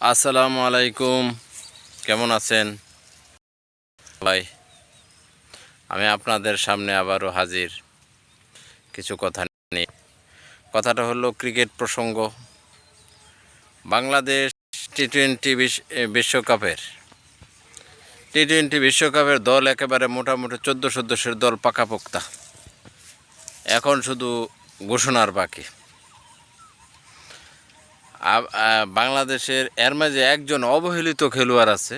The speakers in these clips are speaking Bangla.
আসসালামু আলাইকুম। কেমন আছেন? ভাই, আমি আপনাদের সামনে আবারও হাজির। কিছু কথা নিয়ে। কথাটা হলো ক্রিকেট প্রসঙ্গ। বাংলাদেশ টি টোয়েন্টি বিশ্বকাপের। টি টোয়েন্টি বিশ্বকাপের দল একেবারে মোটামুটি চোদ্দ সদস্যের দল পাকাপোক্তা। এখন শুধু ঘোষণার বাকি। বাংলাদেশের এর মাঝে একজন অবহেলিত খেলোয়াড় আছে।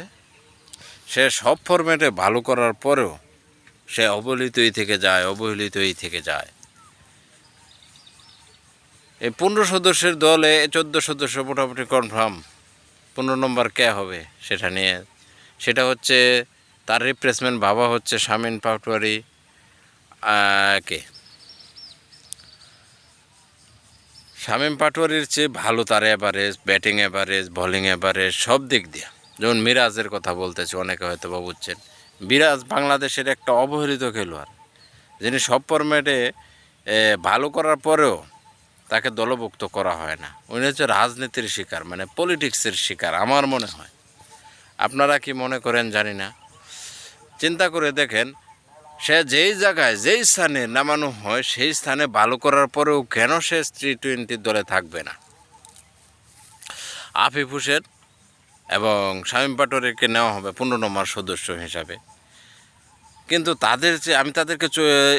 সে সব ফরম্যাটে ভালো করার পরেও সে অবহেলিতই থেকে যায়, অবহেলিতই থেকে যায়। এই পনেরো সদস্যের দলে চোদ্দ সদস্য মোটামুটি কনফার্ম পনেরো নম্বর কে হবে সেটা নিয়ে। সেটা হচ্ছে তার রিপ্লেসমেন্ট ভাবা হচ্ছে শামিন পাটোয়ারি। কে? শামীম পাটোয়ারির চেয়ে ভালো তার average batting average bowling average সব দিক দিয়ে। যেমন মিরাজের কথা বলতেছে, অনেকে হয়তো বা বুঝছেন। মিরাজ বাংলাদেশের একটা অবহেলিত খেলোয়াড়। যিনি সব ফরম্যাটে ভালো করার পরেও তাকে দলভুক্ত করা হয় না। উনি হচ্ছে রাজনীতির শিকার মানে পলিটিক্সের শিকার, আমার মনে হয়। আপনারা কি মনে করেন জানি না। চিন্তা করে দেখেন সে যেই জায়গায় যেই স্থানে নামানো হয়, সেই স্থানে ভালো করার পরেও কেন সে টি টোয়েন্টির দলে থাকবে না? আফিফ হোসেন এবং শামীম পাটোয়ারিকে নেওয়া হবে পনেরো নম্বর সদস্য হিসাবে। কিন্তু তাদের যে, আমি তাদেরকে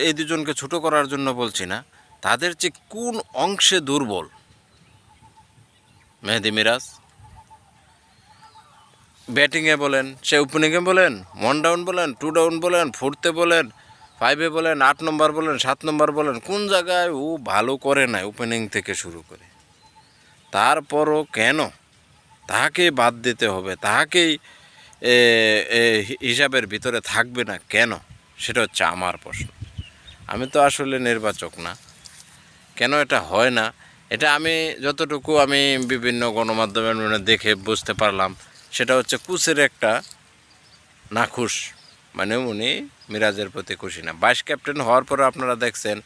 এই দুজনকে ছোট করার জন্য বলছি না, তাদের যে কোন অংশে দুর্বল? মেহেদি মিরাজ ব্যাটিংয়ে বলেন, সে ওপেনিংয়ে বলেন ওয়ান ডাউন বলেন টু ডাউন বলেন ফোর্থে বলেন ফাইভে বলেন, আট নম্বর বলেন, সাত নম্বর বলেন, কোন জায়গায় ও ভালো করে না ওপেনিং থেকে শুরু করে। তারপরও কেন? তাহাকে বাদ দিতে হবে, তাহাকেই হিসাবের ভিতরে থাকবে না কেন? সেটা হচ্ছে আমার প্রশ্ন। আমি তো আসলে নির্বাচক না। কেন এটা হয় না? এটা আমি যতটুকু আমি বিভিন্ন গণমাধ্যমের দেখে বুঝতে পারলাম। সেটা হচ্ছে কুচের একটা নাখুশ মানে উনি মিরাজের প্রতি খুশি না। ভাইস ক্যাপ্টেন হওয়ার পরে আপনারা দেখছেন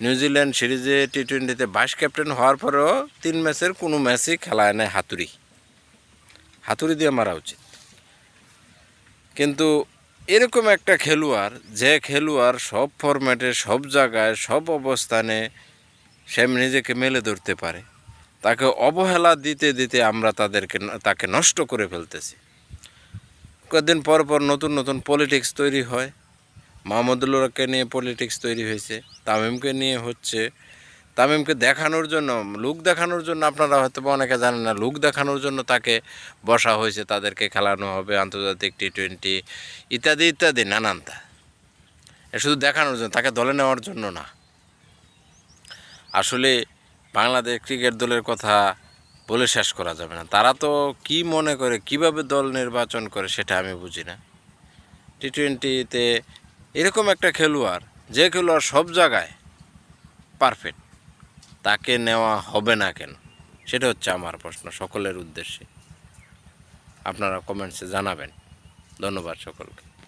নিউজিল্যান্ড সিরিজে টি টোয়েন্টিতে ভাইস ক্যাপ্টেন হওয়ার পরেও তিন ম্যাচের কোনো ম্যাচই খেলায় নেয় হাতুড়ি। হাতুড়ি দিয়ে মারা উচিত। কিন্তু এরকম একটা খেলোয়াড়, যে খেলোয়াড় সব ফরম্যাটে সব জায়গায়, সব অবস্থানে, সে নিজেকে মেলে ধরতে পারে। তাকে অবহেলা দিতে দিতে আমরা তাদেরকে তাকে নষ্ট করে ফেলতেছি। কয়েকদিন পর পর নতুন নতুন পলিটিক্স তৈরি হয়। মাহমুদুল্লাহকে নিয়ে পলিটিক্স তৈরি হয়েছে। তামিমকে নিয়ে হচ্ছে। তামিমকে দেখানোর জন্য লুক দেখানোর জন্য আপনারা হয়তো অনেকে জানেন না লুক দেখানোর জন্য তাকে বসা হয়েছে, তাদেরকে খেলানো হবে, আন্তর্জাতিক টি টোয়েন্টি ইত্যাদি ইত্যাদি নানানটা শুধু দেখানোর জন্য, তাকে দলে নেওয়ার জন্য না। আসলে বাংলাদেশ ক্রিকেট দলের কথা বলে শেষ করা যাবে না। তারা তো কি মনে করে, কীভাবে দল নির্বাচন করে সেটা আমি বুঝি না। টি টোয়েন্টিতে এরকম একটা খেলোয়াড়, যে খেলোয়াড় সব জায়গায় পারফেক্ট তাকে নেওয়া হবে না কেন? সেটা হচ্ছে আমার প্রশ্ন, সকলের উদ্দেশ্যে। আপনারা কমেন্টসে জানাবেন। ধন্যবাদ সকলকে।